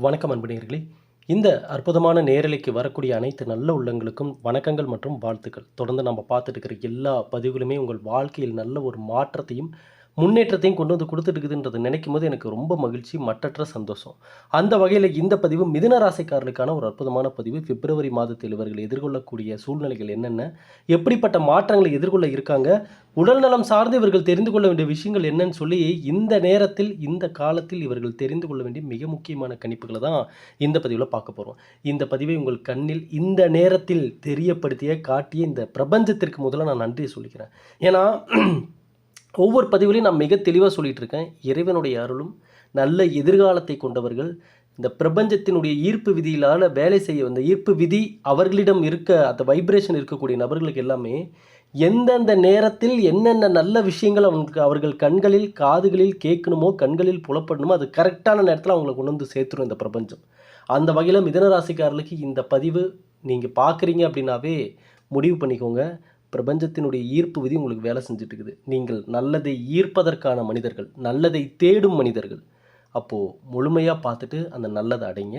வணக்கம் அன்புநேயர்களே இந்த அற்புதமான நேரலைக்கு வரக்கூடிய அனைத்து நல்ல உள்ளங்களுக்கும் வணக்கங்கள் மற்றும் வாழ்த்துக்கள். தொடர்ந்து நம்ம பார்த்துட்டு இருக்கிற எல்லா பதிவுகளுமே உங்கள் வாழ்க்கையில் நல்ல ஒரு மாற்றத்தையும் முன்னேற்றத்தையும் கொண்டு வந்து கொடுத்துட்டுக்குதுன்றது நினைக்கும் போது எனக்கு ரொம்ப மகிழ்ச்சி மற்றற்ற சந்தோஷம். அந்த வகையில் இந்த பதிவு மிதுன ராசிக்காரர்களுக்கான ஒரு அற்புதமான பதிவு. பிப்ரவரி மாதத்தில் இவர்கள் எதிர்கொள்ளக்கூடிய சூழ்நிலைகள் என்னென்ன? எப்படிப்பட்ட மாற்றங்களை எதிர்கொள்ள இருக்காங்க? உடல்நலம் சார்ந்து இவர்கள் தெரிந்து கொள்ள வேண்டிய விஷயங்கள் என்னன்னு சொல்லி இந்த நேரத்தில் இந்த காலத்தில் இவர்கள் தெரிந்து கொள்ள வேண்டிய மிக முக்கியமான கணிப்புகளை தான் இந்த பதிவில் பார்க்க போகிறோம் இந்த பதிவை உங்கள் கண்ணில் இந்த நேரத்தில் தெரியப்படுத்திய காட்டிய இந்த பிரபஞ்சத்திற்கு முதல்ல நான் நன்றியை சொல்லிக்கிறேன். ஏன்னா ஒவ்வொரு பதிவுலையும் நான் மிக தெளிவாக சொல்லிட்டு இருக்கேன் இறைவனுடைய அருளும் நல்ல எதிர்காலத்தை கொண்டவர்கள். இந்த பிரபஞ்சத்தினுடைய ஈர்ப்பு விதியிலான வேலை செய்ய வந்த ஈர்ப்பு விதி அவர்களிடம் இருக்க அந்த வைப்ரேஷன் இருக்கக்கூடிய நபர்களுக்கு எல்லாமே எந்தெந்த நேரத்தில் என்னென்ன நல்ல விஷயங்கள் அவங்களுக்கு அவர்கள் கண்களில் காதுகளில் கேட்கணுமோ கண்களில் புலப்படணுமோ அது கரெக்டான நேரத்தில் அவங்களை கொண்டு வந்து சேர்த்துரும் இந்த பிரபஞ்சம். அந்த வகையில் மிதனராசிக்காரர்களுக்கு இந்த பதிவு நீங்கள் பார்க்குறீங்க அப்படின்னாவே முடிவு பண்ணிக்கோங்க. பிரபஞ்சத்தினுடைய ஈர்ப்பு விதி உங்களுக்கு வேலை செஞ்சுட்டு இருக்குது. நீங்கள் நல்லதை ஈர்ப்பதற்கான மனிதர்கள் நல்லதை தேடும் மனிதர்கள். அப்போது முழுமையாக பார்த்துட்டு அந்த நல்லதை அடைங்க.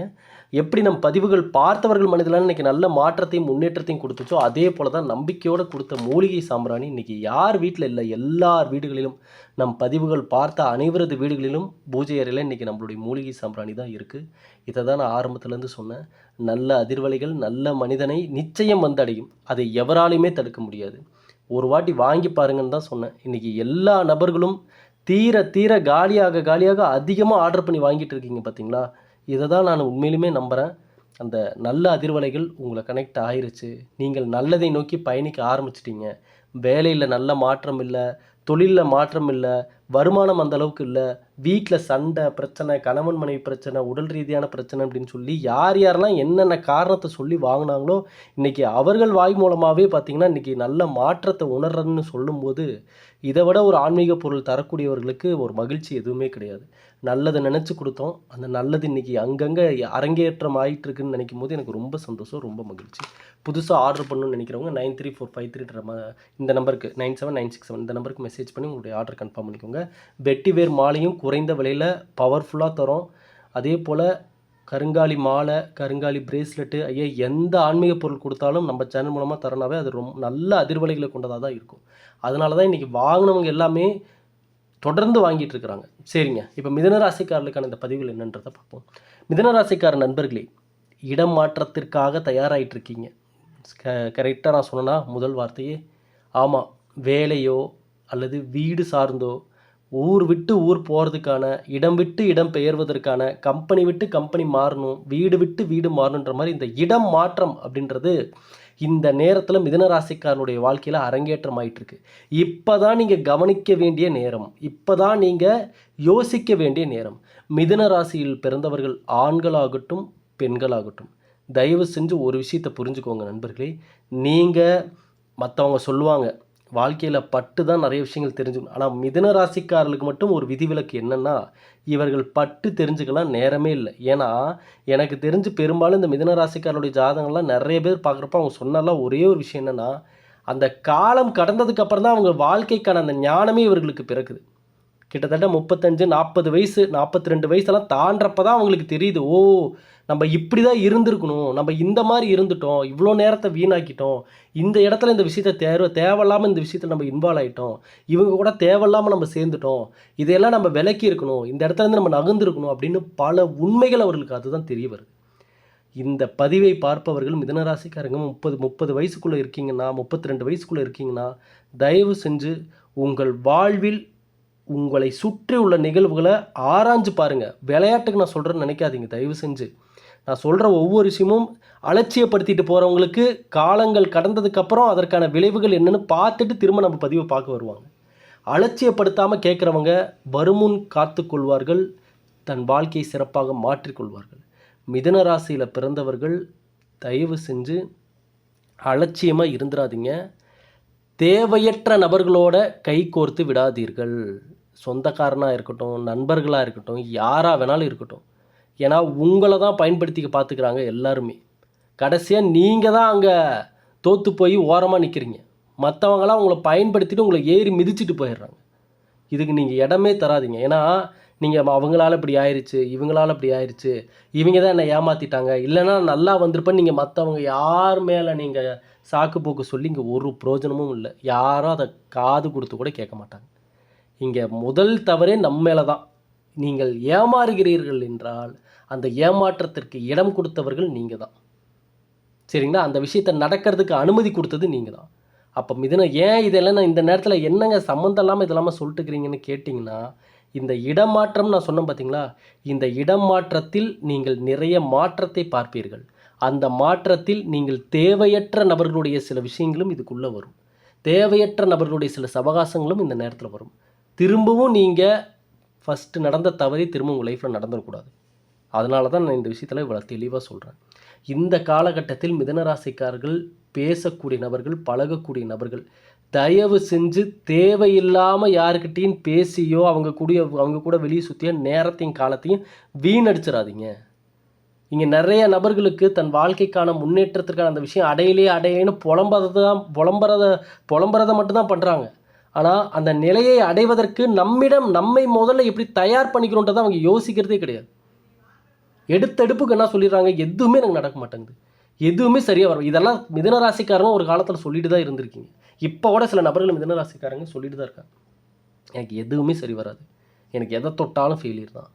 எப்படி நம் பதிவுகள் பார்த்தவர்கள் மனிதனால் இன்றைக்கி நல்ல மாற்றத்தையும் முன்னேற்றத்தையும் கொடுத்துச்சோ அதே போல் தான் நம்பிக்கையோடு கொடுத்த மூலிகை சாம்பிராணி இன்றைக்கி யார் வீட்டில் இல்லை எல்லார் வீடுகளிலும் நம் பதிவுகள் பார்த்த அனைவரது வீடுகளிலும் பூஜை அறையில் இன்றைக்கி நம்மளுடைய மூலிகை சாம்பிராணி தான் இருக்குது இதை தான் நான் ஆரம்பத்துலேருந்து சொன்னேன். நல்ல அதிர்வலைகள் நல்ல மனிதனை நிச்சயம் வந்தடையும் அதை எவராலையுமே தடுக்க முடியாது. ஒரு வாட்டி வாங்கி பாருங்கன்னு தான் சொன்னேன். இன்றைக்கி எல்லா நபர்களும் தீர தீர காலியாக காலியாக அதிகமாக ஆர்டர் பண்ணி வாங்கிட்டு இருக்கீங்க பார்த்தீங்களா இதை தான் நான் உண்மையிலுமே நம்புகிறேன் அந்த நல்ல அதிர்வலைகள் உங்களை கனெக்ட் ஆயிருச்சு. நீங்கள் நல்லதை நோக்கி பயணிக்க ஆரம்பிச்சிட்டீங்க. வேலையில் நல்ல மாற்றம் இல்லை தொழிலில் மாற்றம் இல்லை வருமானம் அந்த அளவுக்கு இல்லை. வீட்டில் சண்டை பிரச்சனை கணவன் மனைவி பிரச்சனை உடல் ரீதியான பிரச்சனை அப்படின்னு சொல்லி யார் யாரெல்லாம் என்னென்ன காரணத்தை சொல்லி வாங்கினாங்களோ இன்றைக்கி அவர்கள் வாய் மூலமாகவே பார்த்திங்கன்னா இன்றைக்கி நல்ல மாற்றத்தை உணர்றன்னு சொல்லும்போது இதை விட ஒரு ஆன்மீக பொருள் தரக்கூடியவர்களுக்கு ஒரு மகிழ்ச்சி எதுவுமே கிடையாது. நல்லதை நினச்சி கொடுத்தோம். அந்த நல்லது இன்றைக்கி அங்கங்கே அரங்கேற்றம் ஆகிட்டுருக்குன்னு நினைக்கும் போது எனக்கு ரொம்ப சந்தோஷம் ரொம்ப மகிழ்ச்சி. புதுசாக ஆர்டர் பண்ணணும்னு நினைக்கிறவங்க நைன் த்ரீ ஃபோர் ஃபைவ் த்ரீன்ற இந்த நம்பருக்கு nine seven nine six seven இந்த நம்பருக்கு மெசேஜ் பண்ணி உங்களுடைய ஆர்டர் கன்ஃபார்ம் பண்ணிக்கோங்க. வெட்டிவேர் மாலையும் குறைந்த விலையில் பவர்ஃபுல்லாக தரோம். அதே போல் கருங்காலி மாலை கருங்காலி பிரேஸ்லெட்டு ஐயா எந்த ஆன்மீக பொருள் கொடுத்தாலும் நம்ம சேனல் மூலமாக தரனாவே அது ரொம்ப நல்ல அதிர்வலைகளை கொண்டதாக தான் இருக்கும். அதனால தான் இன்றைக்கி வாங்கினவங்க எல்லாமே தொடர்ந்து வாங்கிட்டு இருக்கிறாங்க. சரிங்க. இப்போ மிதனராசிக்காரர்களுக்கான இந்த பதிவுகள் என்னன்றதை பார்ப்போம். மிதனராசிக்கார நண்பர்களே இடம் மாற்றத்திற்காக தயாராகிட்டு இருக்கீங்க. க கரெக்டாக நான் சொன்னேன்னா முதல் வார்த்தையே ஆமாம் வேலையோ அல்லது வீடு சார்ந்தோ ஊர் விட்டு ஊர் போகிறதுக்கான இடம் விட்டு இடம் பெயர்வதற்கான கம்பெனி விட்டு கம்பெனி மாறணும் வீடு விட்டு வீடு மாறணுன்ற மாதிரி இந்த இடம் மாற்றம் அப்படின்றது இந்த நேரத்தில் மிதனராசிக்காரனுடைய வாழ்க்கையில் அரங்கேற்றம் ஆயிட்டிருக்கு. இப்போ தான் நீங்கள் கவனிக்க வேண்டிய நேரம். இப்போ தான் நீங்கள் யோசிக்க வேண்டிய நேரம். மிதன ராசியில் பிறந்தவர்கள் ஆண்களாகட்டும் பெண்களாகட்டும் தயவு செஞ்சு ஒரு விஷயத்தை புரிஞ்சுக்கோங்க நண்பர்களே. நீங்கள் மற்றவங்க சொல்லுவாங்க வாழ்க்கையில் பட்டு தான் நிறைய விஷயங்கள் தெரிஞ்சுக்கணும். ஆனால் மிதன ராசிக்காரர்களுக்கு மட்டும் ஒரு விதிவிலக்கு என்னென்னா இவர்கள் பட்டு தெரிஞ்சுக்கலாம் நேரமே இல்லை. ஏன்னா எனக்கு தெரிஞ்சு பெரும்பாலும் இந்த மிதன ராசிக்காரருடைய ஜாதகங்கள்லாம் நிறைய பேர் பார்க்குறப்ப அவங்க சொன்னாலாம் ஒரே ஒரு விஷயம் என்னென்னா அந்த காலம் கடந்ததுக்கப்புறம் தான் அவங்க வாழ்க்கைக்கான அந்த ஞானமே இவர்களுக்கு பிறக்குது. கிட்டத்தட்ட முப்பத்தஞ்சு நாற்பது வயசு நாற்பத்தி ரெண்டு வயசெல்லாம் தாண்டப்ப தான் அவங்களுக்கு தெரியுது. ஓ நம்ம இப்படி தான் இருந்திருக்கணும். நம்ம இந்த மாதிரி இருந்துட்டோம். இவ்வளோ நேரத்தை வீணாக்கிட்டோம். இந்த இடத்துல இந்த விஷயத்த தேவை தேவையில்லாமல் இந்த விஷயத்தில் நம்ம இன்வால்வ் ஆகிட்டோம் இவங்க கூட தேவையில்லாமல் நம்ம சேர்ந்துட்டோம். இதையெல்லாம் நம்ம விலக்கி இருக்கணும். இந்த இடத்துல இருந்து நம்ம நகர்ந்துருக்கணும் அப்படின்னு பல உண்மைகள் அவர்களுக்கு அதுதான் தெரிய வருது. இந்த பதிவை பார்ப்பவர்கள் மிதனராசிக்காரங்க முப்பது முப்பது வயசுக்குள்ளே இருக்கீங்கன்னா முப்பத்தி ரெண்டு வயசுக்குள்ளே இருக்கீங்கன்னா தயவு செஞ்சு உங்கள் வாழ்வில் உங்களை சுற்றி உள்ள நிகழ்வுகளை ஆராய்ஞ்சு பாருங்கள் விளையாட்டுக்கு நான் சொல்கிறேன்னு நினைக்காதீங்க. தயவு செஞ்சு. நான் சொல்கிற ஒவ்வொரு விஷயமும் அலட்சியப்படுத்திட்டு போகிறவங்களுக்கு காலங்கள் கடந்ததுக்கப்புறம் அதற்கான விளைவுகள் என்னென்னு பார்த்துட்டு திரும்ப நம்ம பதிவை பார்க்க வருவாங்க. அலட்சியப்படுத்தாமல் கேட்குறவங்க வருமுன் காத்துக்கொள்வார்கள் தன் வாழ்க்கையை சிறப்பாக மாற்றிக்கொள்வார்கள் மிதன ராசியில் பிறந்தவர்கள் தயவு செஞ்சு அலட்சியமாக இருந்துடாதீங்க தேவையற்ற நபர்களோட கை கோர்த்து விடாதீர்கள். சொந்தக்காரனாக இருக்கட்டும் நண்பர்களாக இருக்கட்டும் யாராக வேணாலும் இருக்கட்டும். ஏன்னா உங்களை தான் பயன்படுத்திக்க பார்த்துக்கிறாங்க எல்லாருமே. கடைசியாக நீங்கள் தான் அங்கே தோற்று போய் ஓரமாக நிற்கிறீங்க மற்றவங்களாம் உங்களை பயன்படுத்திட்டு உங்களை ஏறி மிதிச்சிட்டு போயிடுறாங்க. இதுக்கு நீங்கள் இடமே தராதீங்க. ஏன்னா நீங்கள் அவங்களால இப்படி ஆயிடுச்சு இவங்களால இப்படி ஆயிடுச்சு இவங்க தான் என்னை ஏமாற்றிட்டாங்க இல்லைன்னா நல்லா வந்திருப்பேன்னு நீங்கள் மற்றவங்க யார் மேலே நீங்கள் சாக்கு போக்கு சொல்லி இங்கே ஒரு பிரோஜனமும் இல்லை. யாரும் அதை காது கொடுத்து கூட கேட்க மாட்டாங்க. இங்கே முதல் தவறே நம்ம மேலே தான் நீங்கள் ஏமாறுகிறீர்கள் என்றால் அந்த ஏமாற்றத்திற்கு இடம் கொடுத்தவர்கள் நீங்கள் தான் சரிங்களா? அந்த விஷயத்தை நடக்கிறதுக்கு அனுமதி கொடுத்தது நீங்கள் தான் அப்போ மிதுன ஏன் இதெல்லாம் நான் இந்த நேரத்தில் என்னங்க சம்மந்தம் இல்லாமல் இதெல்லாமல் சொல்லிட்டுக்கிறீங்கன்னு கேட்டிங்கன்னா இந்த இடமாற்றம் நான் சொன்னேன் பார்த்தீங்களா இந்த இடமாற்றத்தில் நீங்கள் நிறைய மாற்றத்தை பார்ப்பீர்கள். அந்த மாற்றத்தில் நீங்கள் தேவையற்ற நபர்களுடைய சில விஷயங்களும் இதுக்குள்ளே வரும். தேவையற்ற நபர்களுடைய சில சவகாசங்களும் இந்த நேரத்தில் வரும். திரும்பவும் நீங்கள் ஃபஸ்ட்டு நடந்த தவறி திரும்ப உங்கள் லைஃப்பில் நடந்துடக்கூடாது. அதனால தான் நான் இந்த விஷயத்தில் இவ்வளோ தெளிவாக சொல்கிறேன் இந்த காலகட்டத்தில் மிதனராசிக்காரர்கள் பேசக்கூடிய நபர்கள் பழகக்கூடிய நபர்கள் தயவு செஞ்சு தேவையில்லாமல் யாருக்கிட்டேயும் பேசியோ அவங்க கூடிய அவங்க கூட வெளியே சுற்றியோ நேரத்தையும் காலத்தையும் வீணடிச்சிடாதீங்க. இங்கே நிறைய நபர்களுக்கு தன் வாழ்க்கைக்கான முன்னேற்றத்திற்கான அந்த விஷயம் அடையிலே அடையேன்னு புலம்புறதை தான் புலம்புறத புலம்புறதை மட்டும்தான் பண்ணுறாங்க ஆனால் அந்த நிலையை அடைவதற்கு நம்மிடம் நம்மை முதல்ல எப்படி தயார் பண்ணிக்கிறோன்றதை அவங்க யோசிக்கிறதே கிடையாது. எடுத்தெடுப்புக்கு என்ன சொல்லிடுறாங்க? எதுவுமே எனக்கு நடக்க மாட்டேங்குது. எதுவுமே சரியாக வரும் இதெல்லாம் மிதன ராசிக்காரங்க ஒரு காலத்தில் சொல்லிட்டு தான் இருந்திருக்கீங்க. இப்போ கூட சில நபர்கள் மிதனராசிக்காரங்க சொல்லிட்டு தான் இருக்காங்க. எனக்கு எதுவுமே சரி வராது. எனக்கு எதை தொட்டாலும் ஃபெயிலியர் தான்.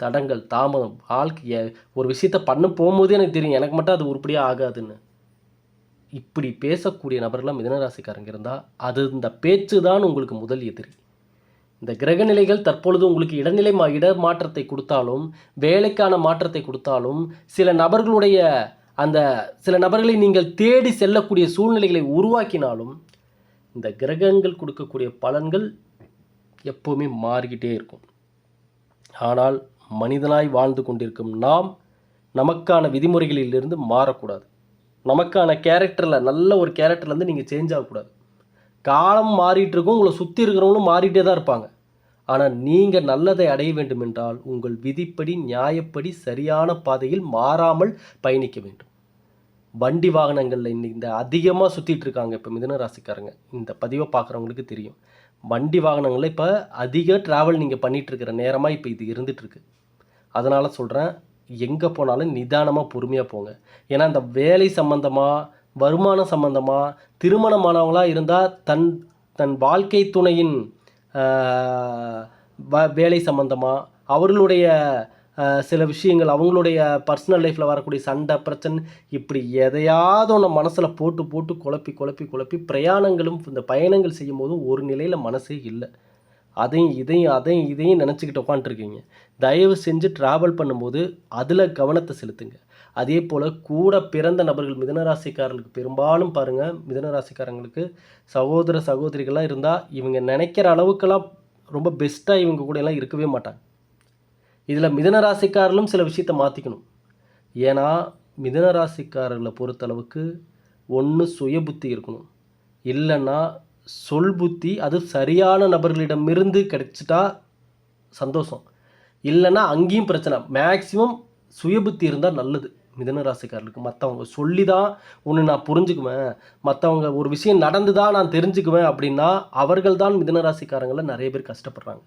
தடங்கள் தாமதம் வாழ்க்கைய ஒரு விஷயத்த பண்ண போகும்போதே எனக்கு தெரியும். எனக்கு மட்டும் அது உருப்படியாக ஆகாதுன்னு. இப்படி பேசக்கூடிய நபர்களாக மிதனராசிக்காரங்க இருந்தால் அது இந்த பேச்சு தான் உங்களுக்கு முதல் எதிரி. இந்த கிரகநிலைகள் தற்பொழுது உங்களுக்கு இடநிலை மா இட மாற்றத்தை கொடுத்தாலும் வேலைக்கான மாற்றத்தை கொடுத்தாலும் சில நபர்களுடைய அந்த சில நபர்களை நீங்கள் தேடி செல்லக்கூடிய சூழ்நிலைகளை உருவாக்கினாலும் இந்த கிரகங்கள் கொடுக்கக்கூடிய பலன்கள் எப்போவுமே மாறிக்கிட்டே இருக்கும். ஆனால் மனிதனாய் வாழ்ந்து கொண்டிருக்கும் நாம் நமக்கான விதிமுறைகளிலிருந்து மாறக்கூடாது. நமக்கான கேரக்டரில் நல்ல ஒரு கேரக்டர்லேருந்து நீங்கள் சேஞ்ச் ஆகக்கூடாது. காலம் மாறிட்டு இருக்கும் உங்களை சுற்றி இருக்கிறவங்களும் மாறிட்டே தான் இருப்பாங்க. ஆனால் நீங்கள் நல்லதை அடைய வேண்டும் என்றால் உங்கள் விதிப்படி நியாயப்படி சரியான பாதையில் மாறாமல் பயணிக்க வேண்டும். வண்டி வாகனங்களில் இன்னைக்கு இந்த அதிகமாக சுற்றிட்டு இருக்காங்க இப்போ மிதுன ராசிக்காரங்க. இந்த பதிவை பார்க்குறவங்களுக்கு தெரியும். வண்டி வாகனங்களில் இப்போ அதிக ட்ராவல் நீங்கள் பண்ணிகிட்ருக்கிற நேரமாக இப்போ இது இருந்துகிட்ருக்கு அதனால் சொல்கிறேன் எங்கே போனாலும் நிதானமாக பொறுமையாக போங்க. ஏன்னா இந்த வேலை சம்மந்தமாக வருமானம் சம்மந்தமாக திருமணமானவங்களாக இருந்தால் தன் தன் வாழ்க்கை துணையின் வ- வேலை சம்மந்தமாக அவர்களுடைய சில விஷயங்கள் அவங்களுடைய பர்சனல் லைஃப்பில் வரக்கூடிய சண்டை பிரச்சனை இப்படி எதையாவது ஒன்று மனசில் போட்டு போட்டு குழப்பி குழப்பி குழப்பி பிரயாணங்களும் இந்த பயணங்கள் செய்யும் போதும் ஒரு நிலையில் மனசே இல்லை. அதையும் இதையும் அதையும் இதையும் நினச்சிக்கிட்டு உட்காந்துருக்கீங்க தயவு செஞ்சு ட்ராவல் பண்ணும்போது அதில் கவனத்தை செலுத்துங்க. அதே போல் கூட பிறந்த நபர்கள் மிதனராசிக்காரர்களுக்கு பெரும்பாலும் பாருங்கள் மிதனராசிக்காரங்களுக்கு சகோதர சகோதரிகள்லாம் இருந்தால் இவங்க நினைக்கிற அளவுக்கெல்லாம் ரொம்ப பெஸ்ட்டாக இவங்க கூட எல்லாம் இருக்கவே மாட்டாங்க. இதில் மிதனராசிக்காரர்களும் சில விஷயத்தை மாற்றிக்கணும் ஏன்னா மிதனராசிக்காரர்களை பொறுத்தளவுக்கு ஒன்று சுய புத்தி இருக்கணும். இல்லைன்னா சொல் புத்தி அது சரியான நபர்களிடமிருந்து கிடைச்சிட்டா சந்தோஷம். இல்லைன்னா அங்கேயும் பிரச்சனை. மேக்சிமம் சுய புத்தி இருந்தால் நல்லது. மிதன ராசிக்காரர்களுக்கு. மற்றவங்க சொல்லி தான் ஒன்று நான் புரிஞ்சுக்குவேன். மற்றவங்க ஒரு விஷயம் நடந்து தான் நான் தெரிஞ்சுக்குவேன் அப்படின்னா அவர்கள் தான் மிதன ராசிக்காரங்கள நிறைய பேர் கஷ்டப்படுறாங்க.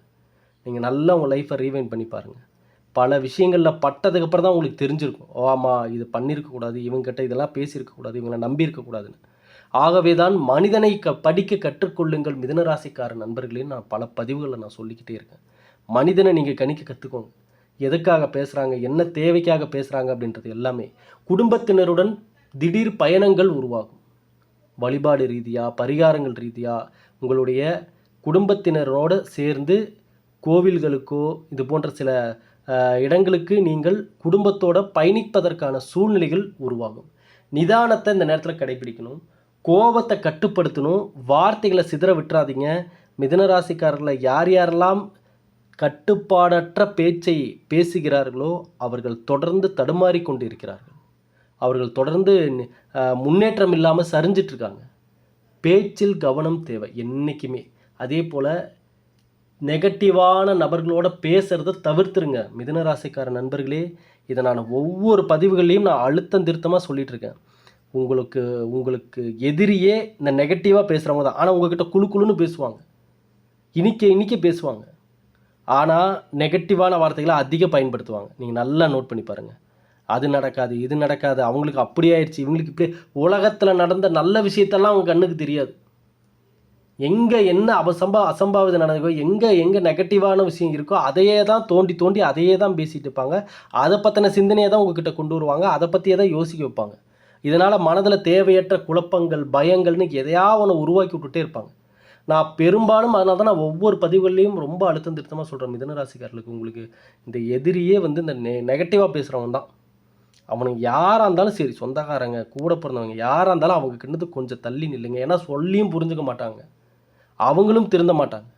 நீங்கள் நல்லா உங்கள் லைஃப்பை ரீவைண்ட் பண்ணி பாருங்கள் பல விஷயங்களில் பட்டதுக்கப்புறம் தான் உங்களுக்கு தெரிஞ்சிருக்கும். ஓ ஆமாம் இது பண்ணியிருக்கக்கூடாது இவங்ககிட்ட இதெல்லாம் பேசியிருக்கக்கூடாது. இவங்களை நம்பியிருக்கக்கூடாதுன்னு. ஆகவே தான் மனிதனை க படிக்க கற்றுக்கொள்ளுங்கள் மிதனராசிக்கார நண்பர்களையும் நான் பல பதிவுகளை நான் சொல்லிக்கிட்டே இருக்கேன். மனிதனை நீங்கள் கணிக்க கற்றுக்கோங்க எதுக்காக பேசுகிறாங்க என்ன தேவைக்காக பேசுகிறாங்க அப்படின்றது எல்லாமே குடும்பத்தினருடன் திடீர் பயணங்கள் உருவாகும். வழிபாடு ரீதியாக பரிகாரங்கள் ரீதியாக உங்களுடைய குடும்பத்தினரோடு சேர்ந்து கோவில்களுக்கோ இது போன்ற சில இடங்களுக்கு நீங்கள் குடும்பத்தோட பயணிப்பதற்கான சூழ்நிலைகள் உருவாகும். நிதானத்தை இந்த நேரத்தில் கடைபிடிக்கணும். கோபத்தை கட்டுப்படுத்தணும் வார்த்தைகளை சிதற விட்டுறாதீங்க. மிதனராசிக்காரர்களை யார் யாரெல்லாம் கட்டுப்பாடற்ற பேச்சை பேசுகிறார்களோ அவர்கள் தொடர்ந்து தடுமாறி கொண்டு இருக்கிறார்கள் அவர்கள் தொடர்ந்து முன்னேற்றம் இல்லாமல் சரிஞ்சிட்ருக்காங்க பேச்சில் கவனம் தேவை என்றைக்குமே அதே போல் நெகட்டிவான நபர்களோட பேசுகிறத தவிர்த்துருங்க. மிதனராசிக்கார நண்பர்களே இதை நான் ஒவ்வொரு பதிவுகளையும் நான் அழுத்தம் திருத்தமாக சொல்லிகிட்ருக்கேன் இருக்கேன். உங்களுக்கு உங்களுக்கு எதிரியே இந்த நெகட்டிவாக பேசுகிறவங்க தான். ஆனால் உங்ககிட்ட குழு குழுன்னு பேசுவாங்க. இனிக்க இனிக்க பேசுவாங்க. ஆனால் நெகட்டிவான வார்த்தைகளை அதிகம் பயன்படுத்துவாங்க. நீங்கள் நல்லா நோட் பண்ணி பாருங்கள் அது நடக்காது இது நடக்காது அவங்களுக்கு அப்படி ஆயிடுச்சு இவங்களுக்கு இப்படி உலகத்தில் நடந்த நல்ல விஷயத்தெல்லாம் அவங்க கண்ணுக்கு தெரியாது. எங்கே என்ன அபசம்பா அசம்பாவிதம் நடக்கோ எங்கே எங்கே நெகட்டிவான விஷயம் இருக்கோ அதையே தான் தோண்டி தோண்டி அதையே தான் பேசிகிட்டு இருப்பாங்க. அதை பற்றின சிந்தனையை தான் உங்ககிட்ட கொண்டு வருவாங்க. அதை பற்றியே தான் யோசிக்க வைப்பாங்க. இதனால் மனதில் தேவையற்ற குழப்பங்கள் பயங்கள்னு எதையா ஒன்று உருவாக்கி விட்டுட்டே இருப்பாங்க. நான் பெரும்பாலும் அதனால தான் நான் ஒவ்வொரு பதிவுகள்லையும் ரொம்ப அழுத்தம் திருத்தமாக சொல்கிறேன் மிதனராசிக்காரர்களுக்கு உங்களுக்கு இந்த எதிரியே வந்து இந்த நெ நெகட்டிவாக பேசுகிறவன் தான். அவனுக்கு யாராக இருந்தாலும் சரி சொந்தக்காரங்க கூட பிறந்தவங்க யாராக இருந்தாலும் அவங்க கிட்டது கொஞ்சம் தள்ளி நில்லுங்க. ஏன்னா சொல்லியும் புரிஞ்சுக்க மாட்டாங்க. அவங்களும் திருந்த மாட்டாங்க.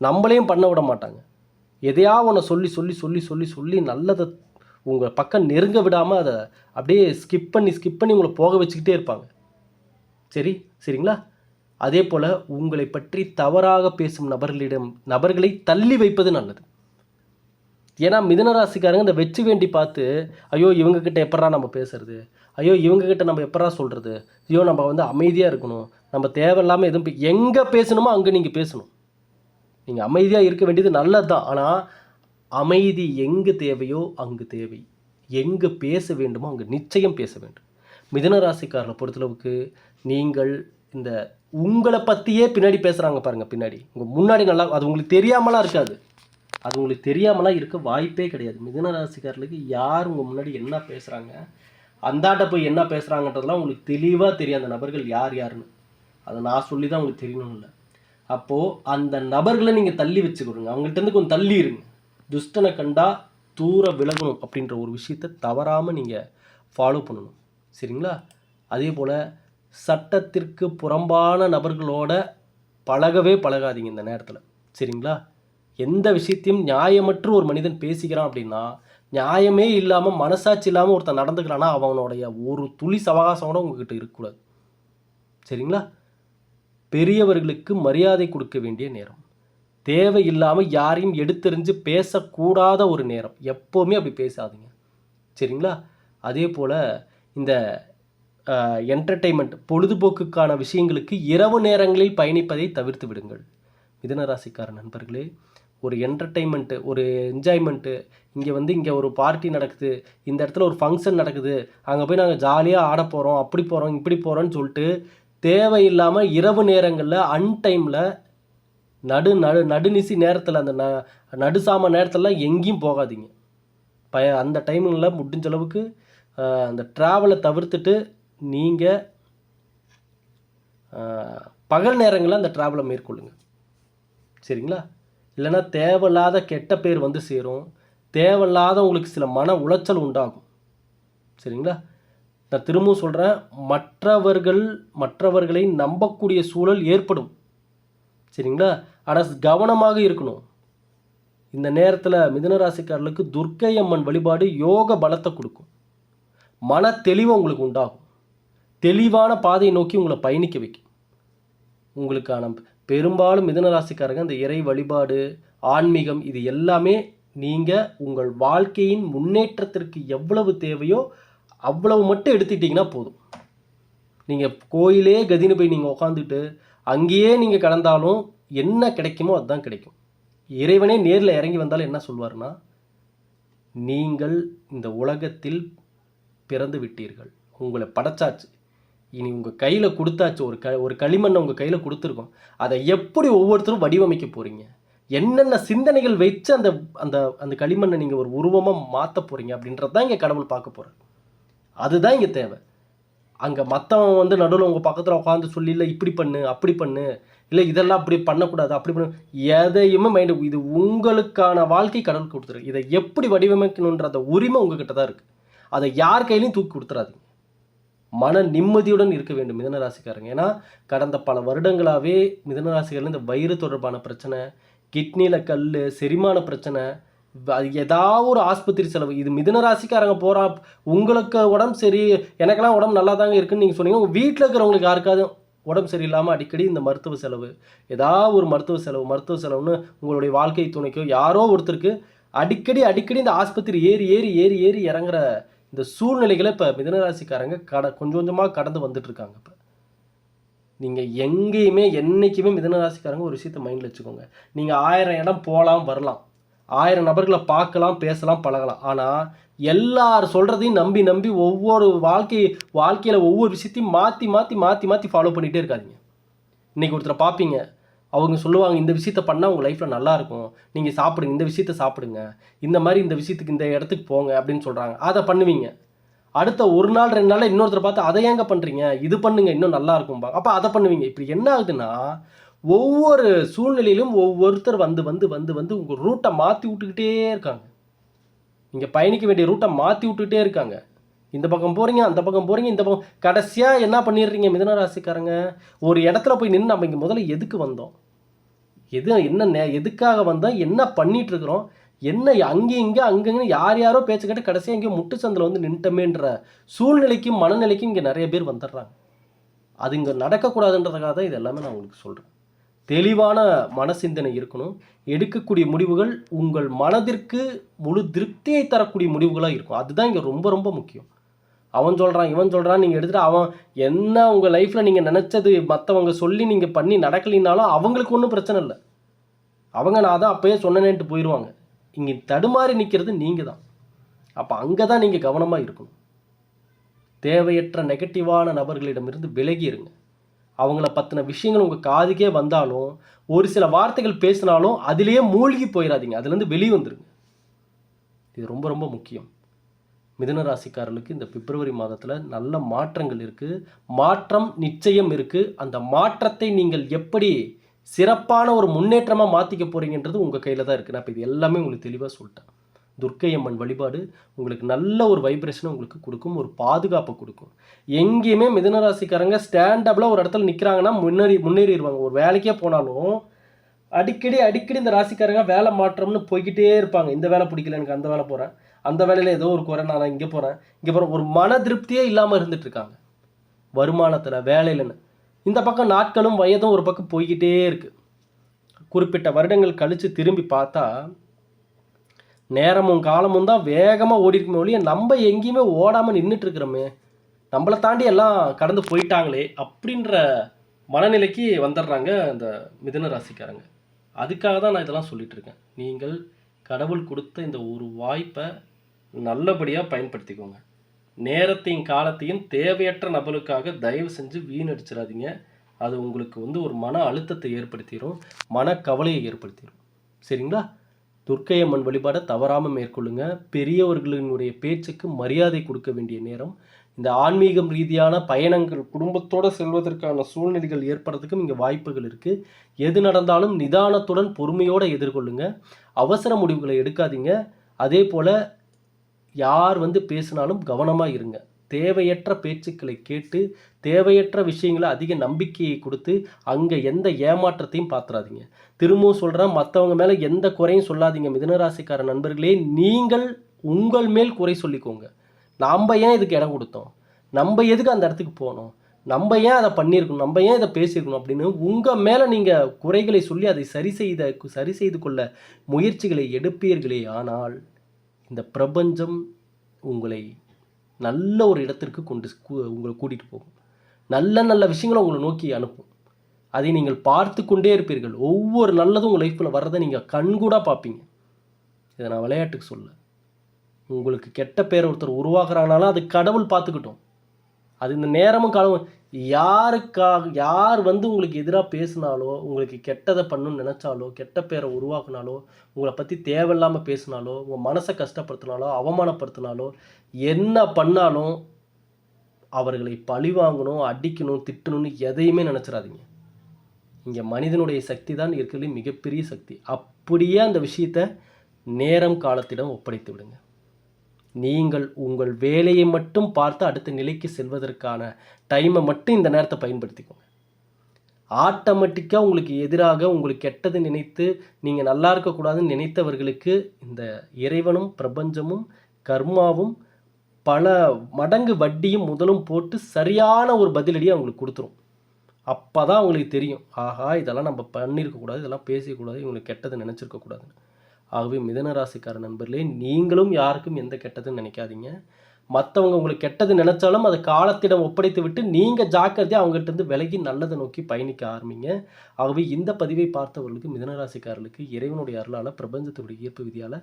நம்மளையும் பண்ண விட மாட்டாங்க. எதையா ஒன்று சொல்லி சொல்லி சொல்லி சொல்லி சொல்லி நல்லதை உங்கள் பக்கம் நெருங்க விடாமல் அதை அப்படியே ஸ்கிப் பண்ணி ஸ்கிப் பண்ணி உங்களை போக வச்சுக்கிட்டே இருப்பாங்க. சரி? சரிங்களா? அதே போல் உங்களை பற்றி தவறாக பேசும் நபர்களிடம் நபர்களை தள்ளி வைப்பது நல்லது. ஏன்னா மிதனராசிக்காரங்க இந்த வெச்சு வேண்டி பார்த்து ஐயோ இவங்கக்கிட்ட எப்படா நம்ம பேசுறது? ஐயோ இவங்கக்கிட்ட நம்ம எப்படா சொல்கிறது ஐயோ நம்ம வந்து அமைதியாக இருக்கணும். நம்ம தேவையில்லாமல் எதுவும் எங்கே பேசணுமோ அங்கே நீங்கள் பேசணும். நீங்கள் அமைதியாக இருக்க வேண்டியது நல்லது தான் ஆனால் அமைதி எங்கே தேவையோ அங்கு தேவை. எங்கே பேச வேண்டுமோ அங்கே நிச்சயம் பேச வேண்டும். மிதன ராசிக்காரனை பொறுத்தளவுக்கு நீங்கள் இந்த உங்களை பற்றியே பின்னாடி பேசுகிறாங்க பாருங்கள் பின்னாடி. உங்கள் முன்னாடி நல்லா அது உங்களுக்கு தெரியாமலாம் இருக்காது. அது உங்களுக்கு தெரியாமலாம் இருக்க வாய்ப்பே கிடையாது. மிதன ராசிக்காரர்களுக்கு யார் உங்கள் முன்னாடி என்ன பேசுகிறாங்க அந்தாட்ட போய் என்ன பேசுகிறாங்கன்றதெல்லாம் உங்களுக்கு தெளிவாக தெரியும். அந்த நபர்கள் யார் யாருன்னு. அதை நான் சொல்லி தான் உங்களுக்கு தெரியணும் இல்லை அப்போது அந்த நபர்களை நீங்கள் தள்ளி வச்சுக்கிடுங்க அவங்கள்ட்ட இருந்து கொஞ்சம் தள்ளி இருங்க. துஷ்டனை கண்டா தூர விலகணும் அப்படின்ற ஒரு விஷயத்தை தவறாமல் நீங்கள் ஃபாலோ பண்ணணும். சரிங்களா? அதே போல் சட்டத்திற்கு புறம்பான நபர்களோட பழகவே பழகாதீங்க இந்த நேரத்தில். சரிங்களா? எந்த விஷயத்தையும் நியாயமற்று ஒரு மனிதன் பேசிக்கிறான் அப்படின்னா நியாயமே இல்லாமல் மனசாட்சி இல்லாமல் ஒருத்தன் நடந்துக்கிறான்னா அவனுடைய ஒரு துளி சவகாசம் கூட உங்ககிட்ட இருக்கக்கூடாது. சரிங்களா? பெரியவர்களுக்கு மரியாதை கொடுக்க வேண்டிய நேரம். தேவையில்லாமல் யாரையும் எடுத்தெறிஞ்சு பேசக்கூடாத ஒரு நேரம். எப்போவுமே அப்படி பேசாதீங்க. சரிங்களா? அதே போல் இந்த என்டர்டெயின்மெண்ட் பொழுதுபோக்குக்கான விஷயங்களுக்கு இரவு நேரங்களில் பயணிப்பதை தவிர்த்து விடுங்கள். மிதனராசிக்கார நண்பர்களே ஒரு என்டர்டெயின்மெண்ட்டு ஒரு என்ஜாய்மெண்ட்டு இங்கே வந்து இங்கே ஒரு பார்ட்டி நடக்குது இந்த இடத்துல ஒரு ஃபங்க்ஷன் நடக்குது அங்கே போய் நாங்கள் ஜாலியாக ஆட போகிறோம் அப்படி போகிறோம் இப்படி போகிறோன்னு சொல்லிட்டு தேவையில்லாமல் இரவு நேரங்களில் அன்டைமில் நடு நடு நடுநிசி நேரத்தில் அந்த ந நடுசாம நேரத்திலலாம் எங்கேயும் போகாதீங்க. பய அந்த டைமுங்களில் முடிஞ்ச அளவுக்கு அந்த ட்ராவலை தவிர்த்துட்டு நீங்கள் பகல் நேரங்களில் அந்த ட்ராவலை மேற்கொள்ளுங்க. சரிங்களா? இல்லைன்னா தேவையில்லாத கெட்ட பேர் வந்து சேரும். தேவையில்லாத உங்களுக்கு சில மன உளைச்சல் உண்டாகும். சரிங்களா? நான் திரும்பவும் சொல்கிறேன் மற்றவர்கள் மற்றவர்களை நம்பக்கூடிய சூழல் ஏற்படும். சரிங்களா? ஆனால் கவனமாக இருக்கணும். இந்த நேரத்தில் மிதனராசிக்காரர்களுக்கு துர்க்கை அம்மன் வழிபாடு யோக பலத்தை கொடுக்கும். மன தெளிவு உங்களுக்கு உண்டாகும். தெளிவான பாதையை நோக்கி உங்களை பயணிக்க வைக்கும். உங்களுக்கான பெரும்பாலும் மிதனராசிக்காரங்க இந்த இறை வழிபாடு ஆன்மீகம் இது எல்லாமே நீங்கள் உங்கள் வாழ்க்கையின் முன்னேற்றத்திற்கு எவ்வளவு தேவையோ அவ்வளவு மட்டும் எடுத்துக்கிட்டிங்கன்னா போதும். நீங்கள் கோயிலே கதின்னு போய் நீங்கள் உட்காந்துட்டு அங்கேயே நீங்கள் கடந்தாலும் என்ன கிடைக்குமோ அதுதான் கிடைக்கும். இறைவனே நேரில் இறங்கி வந்தாலும் என்ன சொல்வார்னா நீங்கள் இந்த உலகத்தில் பிறந்து விட்டீர்கள். உங்களை படைச்சாச்சு. இனி உங்கள் கையில் கொடுத்தாச்சு ஒரு க ஒரு களிமண்ணை உங்கள் கையில் கொடுத்துருக்கோம். அதை எப்படி ஒவ்வொருத்தரும் வடிவமைக்க போகிறீங்க என்னென்ன சிந்தனைகள் வச்சு அந்த அந்த அந்த களிமண்ணை நீங்கள் ஒரு உருவமாக மாற்ற போகிறீங்க அப்படின்றது தான் இங்கே கடவுள் பார்க்க போகிறார் அதுதான் இங்கே தேவை. அங்கே மற்றவன் வந்து நடுவில் உங்கள் பக்கத்தில் உட்காந்து சொல்லி இல்லை இப்படி பண்ணு அப்படி பண்ணு இல்லை இதெல்லாம் அப்படி பண்ணக்கூடாது அப்படி பண்ணு எதையுமே மைண்டு இது உங்களுக்கான வாழ்க்கை கடவுள் கொடுத்துரு இதை எப்படி வடிவமைக்கணுன்ற அந்த உரிமை உங்ககிட்ட தான் இருக்குது அதை யார் கையிலையும் தூக்கி கொடுத்துறாதீங்க. மன நிம்மதியுடன் இருக்க வேண்டும் மிதனராசிக்காரங்க ஏன்னா கடந்த பல வருடங்களாகவே மிதனராசிகள் இந்த வயிறு தொடர்பான பிரச்சனை கிட்னியில் கல் செரிமான பிரச்சனை ஏதாவது ஒரு ஆஸ்பத்திரி செலவு. இது மிதன ராசிக்காரங்க போகிறா உங்களுக்கு உடம்பு சரி எனக்கெல்லாம் உடம்பு நல்லா தாங்க இருக்குன்னு நீங்கள் சொன்னீங்க. உங்கள் வீட்டில் இருக்கிறவங்களுக்கு யாருக்காவது உடம்பு சரியில்லாமல் அடிக்கடி இந்த மருத்துவ செலவு ஏதாவது ஒரு மருத்துவ செலவு மருத்துவ செலவுன்னு உங்களுடைய வாழ்க்கை துணைக்கோ யாரோ ஒருத்தருக்கு அடிக்கடி அடிக்கடி இந்த ஆஸ்பத்திரி ஏறி ஏறி ஏறி ஏறி இறங்குற இந்த சூழ்நிலைகளை இப்போ மிதனராசிக்காரங்க கட கொஞ்சம் கொஞ்சமாக கடந்து வந்துட்டுருக்காங்க இப்போ. நீங்கள் எங்கேயுமே என்றைக்குமே மிதனராசிக்காரங்க ஒரு விஷயத்த மைண்டில் வச்சுக்கோங்க. நீங்கள் ஆயிரம் இடம் போகலாம் வரலாம். ஆயிரம் நபர்களை பார்க்கலாம் பேசலாம் பழகலாம். ஆனால் எல்லார் சொல்கிறதையும் நம்பி நம்பி ஒவ்வொரு வாழ்க்கை வாழ்க்கையில் ஒவ்வொரு விஷயத்தையும் மாற்றி மாற்றி மாற்றி மாற்றி ஃபாலோ பண்ணிகிட்டே இருக்காதீங்க. இன்றைக்கி ஒருத்தரை பார்ப்பீங்க. அவங்க சொல்லுவாங்க இந்த விஷயத்த பண்ணால் உங்கள் லைஃப்பில் நல்லாயிருக்கும் நீங்கள் சாப்பிடுங்க இந்த விஷயத்த சாப்பிடுங்க. இந்த மாதிரி இந்த விஷயத்துக்கு இந்த இடத்துக்கு போங்க அப்படின்னு சொல்கிறாங்க அதை பண்ணுவீங்க. அடுத்த ஒரு நாள் ரெண்டு நாள் இன்னொருத்தர் பார்த்து அதை ஏங்க பண்ணுறீங்க இது பண்ணுங்க இன்னும் நல்லா இருக்கும்பா. அப்போ அதை பண்ணுவீங்க. இப்படி என்ன ஆகுதுன்னா ஒவ்வொரு சூழ்நிலையிலும் ஒவ்வொருத்தர் வந்து வந்து வந்து வந்து உங்கள் ரூட்டை மாற்றி விட்டுக்கிட்டே இருக்காங்க. நீங்கள் பயணிக்க வேண்டிய ரூட்டை மாற்றி விட்டுக்கிட்டே இருக்காங்க. இந்த பக்கம் போகிறீங்க அந்த பக்கம் போகிறீங்க இந்த பக்கம். கடைசியாக என்ன பண்ணிடுறீங்க மிதனராசிக்காரங்க ஒரு இடத்துல போய் நின்று நம்ம இங்கே முதல்ல எதுக்கு வந்தோம்? எது என்ன நே- எதுக்காக வந்தோம்? என்ன பண்ணிகிட்ருக்குறோம் என்ன அங்கே இங்கே அங்கங்கே யார் யாரோ பேச்சு கேட்டு கடைசியாக எங்கேயோ முட்டு சந்தில் வந்து நின்ட்டமேன்ற சூழ்நிலைக்கும் மனநிலைக்கும் இங்கே நிறைய பேர் வந்துடுறாங்க. அது இங்கே நடக்கக்கூடாதுன்றதுக்காக தான் இது எல்லாமே நான் உங்களுக்கு சொல்கிறேன் தெளிவான மனசிந்தனை இருக்கணும். எடுக்கக்கூடிய முடிவுகள் உங்கள் மனதிற்கு முழு திருப்தியை தரக்கூடிய முடிவுகளாக இருக்கும். அதுதான் இங்கே ரொம்ப ரொம்ப முக்கியம். அவன் சொல்கிறான் இவன் சொல்கிறான் நீங்கள் எடுத்துகிட்டு அவன் என்ன உங்கள் லைஃப்பில் நீங்கள் நினச்சது மற்றவங்க சொல்லி நீங்கள் பண்ணி நடக்கலினாலும் அவங்களுக்கு ஒன்றும் பிரச்சனை இல்லை. அவங்க நான் தான் அப்போயே சொன்னேன்ட்டு போயிடுவாங்க இங்கே தடுமாறி நிற்கிறது நீங்கள் தான். அப்போ அங்கே தான் நீங்கள் கவனமாக இருக்கணும். தேவையற்ற நெகட்டிவான நபர்களிடமிருந்து விலகி இருங்க. அவங்கள பற்றின விஷயங்கள் உங்கள் காதுக்கே வந்தாலும் ஒரு சில வார்த்தைகள் பேசினாலும் அதிலேயே மூழ்கி போயிடாதீங்க அதுலேருந்து வெளியே வந்துடுங்க இது ரொம்ப ரொம்ப முக்கியம். மிதுன ராசிக்காரர்களுக்கு இந்த பிப்ரவரி மாதத்தில் நல்ல மாற்றங்கள் இருக்குது மாற்றம் நிச்சயம் இருக்குது அந்த மாற்றத்தை நீங்கள் எப்படி சிறப்பான ஒரு முன்னேற்றமாக மாற்றிக்க போகிறீங்கன்றது உங்கள் கையில் தான் இருக்குது நான் இப்போ இது எல்லாமே உங்களுக்கு தெளிவாக சொல்லிட்டேன். துர்க்கை அம்மன் வழிபாடு உங்களுக்கு நல்ல ஒரு வைப்ரேஷனை உங்களுக்கு கொடுக்கும் ஒரு பாதுகாப்பை கொடுக்கும். எங்கேயுமே மிதனராசிக்காரங்க ஸ்டாண்டப்பில் ஒரு இடத்துல நிற்கிறாங்கன்னா முன்னேறி முன்னேறிடுவாங்க. ஒரு வேலைக்கே போனாலும் அடிக்கடி அடிக்கடி இந்த ராசிக்காரங்க வேலை மாற்றம்னு போய்கிட்டே இருப்பாங்க. இந்த வேலை பிடிக்கல எனக்கு அந்த வேலை போகிறேன் அந்த வேலையில் ஏதோ ஒரு குறை நான் இங்கே போகிறேன் இங்கே போகிறேன் ஒரு மன திருப்தியே இல்லாமல் இருந்துட்டு இருக்காங்க வருமானத்தில் வேலையிலன்னு. இந்த பக்கம் நாட்களும் வயதும் ஒரு பக்கம் போய்கிட்டே இருக்குது குறிப்பிட்ட வருடங்கள் கழித்து திரும்பி பார்த்தா நேரமும் காலமும் தான் வேகமாக ஓடி இருக்குமே ஒழிய நம்ம எங்கேயுமே ஓடாமல் நின்றுட்டு இருக்கிறோமே நம்மளை தாண்டி எல்லாம் கடந்து போயிட்டாங்களே அப்படின்ற மனநிலைக்கு வந்துடுறாங்க இந்த மிதன ராசிக்காரங்க. அதுக்காக தான் நான் இதெல்லாம் சொல்லிட்டு இருக்கேன் நீங்கள் கடவுள் கொடுத்த இந்த ஒரு வாய்ப்பை நல்லபடியாக பயன்படுத்திக்கோங்க. நேரத்தையும் காலத்தையும் தேவையற்ற நபருக்காக தயவு செஞ்சு வீணடிச்சிடாதீங்க. அது உங்களுக்கு வந்து ஒரு மன அழுத்தத்தை ஏற்படுத்திடும் மன கவலையை ஏற்படுத்திடும் சரிங்களா? துர்க்கை அம்மன் வழிபாடை தவறாமல் மேற்கொள்ளுங்க. பெரியவர்களினுடைய பேச்சுக்கு மரியாதை கொடுக்க வேண்டிய நேரம். இந்த ஆன்மீகம் ரீதியான பயணங்கள் குடும்பத்தோடு செல்வதற்கான சூழ்நிலைகள் ஏற்படுறதுக்கும் இங்கே வாய்ப்புகள் இருக்குது எது நடந்தாலும் நிதானத்துடன் பொறுமையோடு எதிர்கொள்ளுங்க. அவசர முடிவுகளை எடுக்காதீங்க. அதே போல் யார் வந்து பேசினாலும் கவனமாக இருங்க. தேவையற்ற பேச்சுக்களை கேட்டு தேவையற்ற விஷயங்களை அதிக நம்பிக்கையை கொடுத்து அங்கே எந்த ஏமாற்றத்தையும் பார்த்துறாதீங்க திரும்பவும் சொல்கிறேன் மற்றவங்க மேலே எந்த குறையும் சொல்லாதீங்க மிதனராசிக்கார நண்பர்களே. நீங்கள் உங்கள் மேல் குறை சொல்லிக்கோங்க. நாம் ஏன் இதுக்கு இடம் கொடுத்தோம்? நம்ம எதுக்கு அந்த இடத்துக்கு போனோம் நம்ம ஏன் அதை பண்ணியிருக்கணும்? நம்ம ஏன் இதை பேசியிருக்கணும் அப்படின்னு உங்கள் மேலே நீங்கள் குறைகளை சொல்லி அதை சரி செய்த சரி செய்து கொள்ள முயற்சிகளை எடுப்பீர்களே. ஆனால் இந்த பிரபஞ்சம் உங்களை நல்ல ஒரு இடத்திற்கு கொண்டு உங்களை கூட்டிகிட்டு போகும். நல்ல நல்ல விஷயங்களை உங்களை நோக்கி அனுப்பும். அதை நீங்கள் பார்த்து கொண்டே இருப்பீர்கள். ஒவ்வொரு நல்லதும் உங்கள் லைஃப்பில் வர்றதை நீங்கள் கண்கூடாக பார்ப்பீங்க. இதை நான் விளையாட்டுக்கு சொல்ல. உங்களுக்கு கெட்ட பேர் ஒருத்தர் உருவாக்குறாங்கனாலும் அது கடவுள் பார்த்துக்கிட்டோம். அது இந்த நேரமும் காலமும் யாருக்காக யார் வந்து உங்களுக்கு எதிராக பேசினாலோ உங்களுக்கு கெட்டதை பண்ணணும்னு நினச்சாலோ கெட்ட பேரை உருவாக்குனாலோ உங்களை பற்றி தேவையில்லாமல் பேசினாலோ உங்கள் மனசை கஷ்டப்படுத்தினாலோ அவமானப்படுத்தினாலோ என்ன பண்ணாலும் அவர்களை பழி வாங்கணும் அடிக்கணும் திட்டணும்னு எதையுமே நினச்சிடாதீங்க. இங்கே மனிதனுடைய சக்தி தான் இருக்கிறதுலே மிகப்பெரிய சக்தி. அப்படியே அந்த விஷயத்தை நேரம் காலத்திடம் ஒப்படைத்து விடுங்க. நீங்கள் உங்கள் வேலையை மட்டும் பார்த்து அடுத்த நிலைக்கு செல்வதற்கான டைமை மட்டும் இந்த நேரத்தை பயன்படுத்திக்கோங்க. ஆட்டோமேட்டிக்காக உங்களுக்கு எதிராக உங்களுக்கு கெட்டது நினைத்து நீங்கள் நல்லா இருக்கக்கூடாதுன்னு நினைத்தவர்களுக்கு இந்த இறைவனும் பிரபஞ்சமும் கர்மாவும் பல மடங்கு வட்டியும் முதலும் போட்டு சரியான ஒரு பதிலடியை அவங்களுக்கு கொடுத்துரும். அப்போ தான் அவங்களுக்கு தெரியும். ஆஹா இதெல்லாம் நம்ம பண்ணியிருக்கக்கூடாது இதெல்லாம் பேசிக்கக்கூடாது இவங்களுக்கு கெட்டது நினச்சிருக்கக்கூடாதுன்னு. ஆகவே மிதனராசிக்கார நண்பர்களே நீங்களும் யாருக்கும் எந்த கெட்டதும் நினைக்காதீங்க. மற்றவங்க உங்களுக்கு கெட்டது நினைச்சாலும் அதை காலத்திடம் ஒப்படைத்து விட்டு நீங்கள் ஜாக்கிரதையாக அவங்ககிட்ட இருந்து விலகி நல்லதை நோக்கி பயணிக்க ஆரம்பிங்க. ஆகவே இந்த பதிவை பார்த்தவர்களுக்கு மிதனராசிக்காரர்களுக்கு இறைவனுடைய அருளால் பிரபஞ்சத்துடைய ஈர்ப்பு விதியால்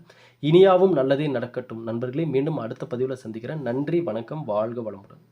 இனியாவும் நல்லதே நடக்கட்டும். நண்பர்களே மீண்டும் அடுத்த பதிவில் சந்திக்கிறேன். நன்றி வணக்கம் வாழ்க வளமுடன்.